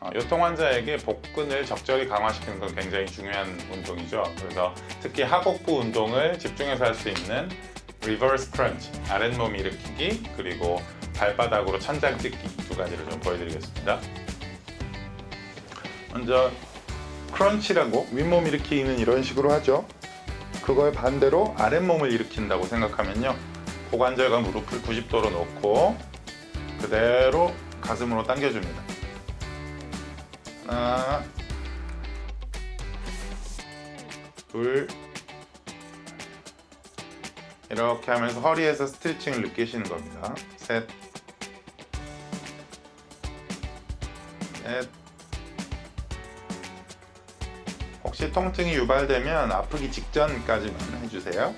어, 요통 환자에게 복근을 적절히 강화시키는 건 굉장히 중요한 운동이죠. 그래서 특히 하복부 운동을 집중해서 할 수 있는 리버스 크런치, 아랫몸 일으키기, 그리고 발바닥으로 천장 찍기 두 가지를 좀 보여드리겠습니다. 먼저 크런치라고 윗몸 일으키는 이런 식으로 하죠. 그거에 반대로 아랫몸을 일으킨다고 생각하면요. 고관절과 무릎을 90도로 놓고 그대로 가슴으로 당겨줍니다. 하나, 둘, 이렇게 하면서 허리에서 스트레칭을 느끼시는 겁니다. 셋, 넷. 혹시 통증이 유발되면 아프기 직전까지만 해주세요.